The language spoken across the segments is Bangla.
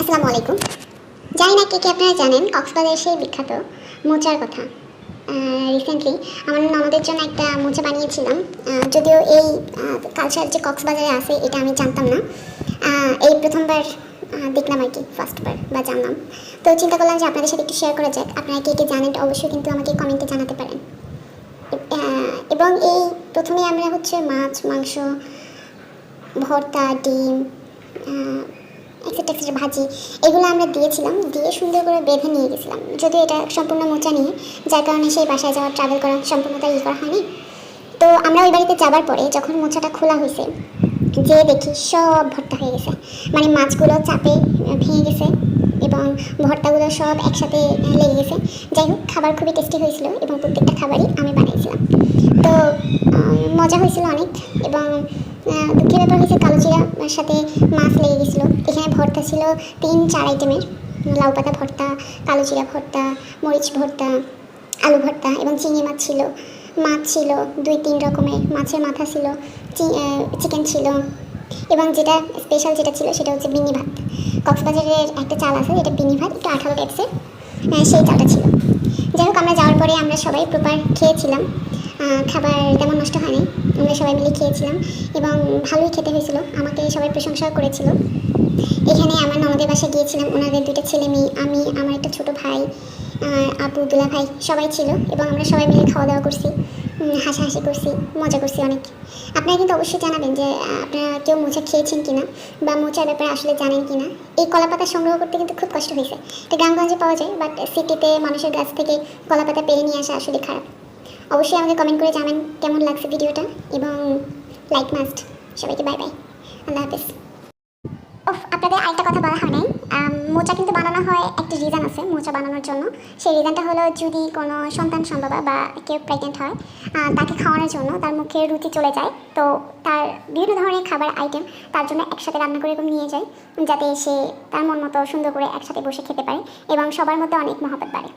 আসসালামু আলাইকুম। জানি না কে কে আপনারা জানেন কক্সবাজারের সেই বিখ্যাত মোচার কথা। রিসেন্টলি আমার ননদের জন্য একটা মোচা বানিয়েছিলাম। যদিও এই কালচার যে কক্সবাজারে আছে, এটা আমি জানতাম না। এই প্রথমবার দেখলাম আর কি ফার্স্টবার বা জানলাম। তো চিন্তা করলাম যে আপনাদের সাথে একটু শেয়ার করা যাক। আপনারা কে কে জানেন অবশ্যই কিন্তু আমাকে কমেন্টে জানাতে পারেন। এবং এই প্রথমে আমরা হচ্ছে মাছ, মাংস, ভর্তা, ডিম এক্সেট্রা ভাজি, এগুলো আমরা দিয়েছিলাম, দিয়ে সুন্দর করে বেঁধে নিয়ে গেছিলাম। যদিও এটা সম্পূর্ণ মোচা নিয়ে যার কারণে সেই বাসায় যাওয়ার ট্রাভেল করা সম্পূর্ণটা ই করা হয়নি। তো আমরা ওই বাড়িতে যাবার পরে যখন মোচাটা খোলা হয়েছে, যেয়ে দেখি সব ভর্তা হয়ে গেছে। মানে মাছগুলো চাপে ভেঙে গেছে এবং ভর্তাগুলো সব একসাথে লেগে গেছে। যাই হোক, খাবার খুবই টেস্টি হয়েছিল এবং প্রত্যেকটা খাবারই আমি বানিয়েছিলাম। তো মজা হয়েছিল অনেক এবং দুঃখের ব্যাপার হয়েছে কালো সাথে মাছ লেগে গেছিল। ভর্তা ছিল তিন, চার আইটেমের লাউ পাতা ভর্তা, কালো জিরা ভর্তা, মরিচ ভর্তা, আলু ভর্তা এবং চিংড়ি মাছ ছিল। মাছ ছিল, দুই, তিন রকমের। মাছের মাথা ছিল চিকেন ছিল এবং যেটা স্পেশাল যেটা ছিল সেটা হচ্ছে বিনি ভাত। কক্সবাজারের একটা চাল আছে, যেটা বিনি ভাত, একটু আঠালো টাইপসের সেই চালটা ছিল। যাই হোক, আমরা যাওয়ার পরে আমরা সবাই প্রপার খেয়েছিলাম। খাবার তেমন নষ্ট হয়নি। আমরা সবাই মিলে খেয়েছিলাম এবং ভালোই খেতে হয়েছিল। আমাকে সবাই প্রশংসাও করেছিল। এখানে আমার ননদের বাসায় গিয়েছিলাম। ওনাদের দুইটা ছেলে মেয়ে, আমি, আমার একটা ছোট ভাই আপু, দুলা ভাই, সবাই ছিল এবং আমরা সবাই মিলে খাওয়া দাওয়া করছি হাসাহাসি করছি, মজা করছি অনেক। আপনারা কিন্তু অবশ্যই জানাবেন যে আপনারা কেউ মোচা খেয়েছেন কিনা বা মোচার ব্যাপারে আসলে জানেন কিনা। এই কলাপাতা সংগ্রহ করতে কিন্তু খুব কষ্ট হয়েছে। এটা গ্রামগঞ্জে পাওয়া যায় বাট সিটিতে মানুষের গাছ থেকে কলা পাতা পেরে নিয়ে আসা আসলে খারাপ। অবশ্যই আমাকে কমেন্ট করে জানান কেমন লাগছে ভিডিওটা এবং লাইক মাস্ট সবাইকে বাই বাই আল্লাহ হাফেজ। ওফ আপনাদের আরেকটা কথা বলা হয় নাই। মোচা কিন্তু বানানো হয় একটি রিজন আছে মোচা বানানোর জন্য। সেই রিজনটা হলো যদি কোনো সন্তান সম্ভব বা কেউ প্রেগনেন্ট হয় তাকে খাওয়ানোর জন্য তার মুখে রুচি চলে যায়, তো তার বিভিন্ন ধরনের খাবার আইটেম তার জন্য একসাথে রান্না করে এরকম নিয়ে যায়, যাতে সে তার মন মতো সুন্দর করে একসাথে বসে খেতে পারে এবং সবার মধ্যে অনেক মহাবত বাড়ে।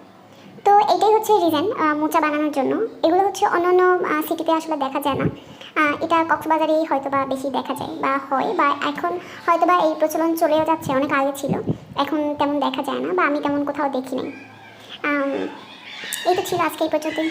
এটাই হচ্ছে রিজন মোচা বানানোর জন্য। এগুলো হচ্ছে অন্য অন্য সিটিতে আসলে দেখা যায় না। এটা কক্সবাজারেই হয়তো বা বেশি দেখা যায় বা হয়, বা এখন হয়তো বা এই প্রচলন চলেও যাচ্ছে, অনেক আগে ছিল। এখন তেমন দেখা যায় না বা আমি তেমন কোথাও দেখি নাই। এই তো ছিল আজকে এই পর্যন্তই।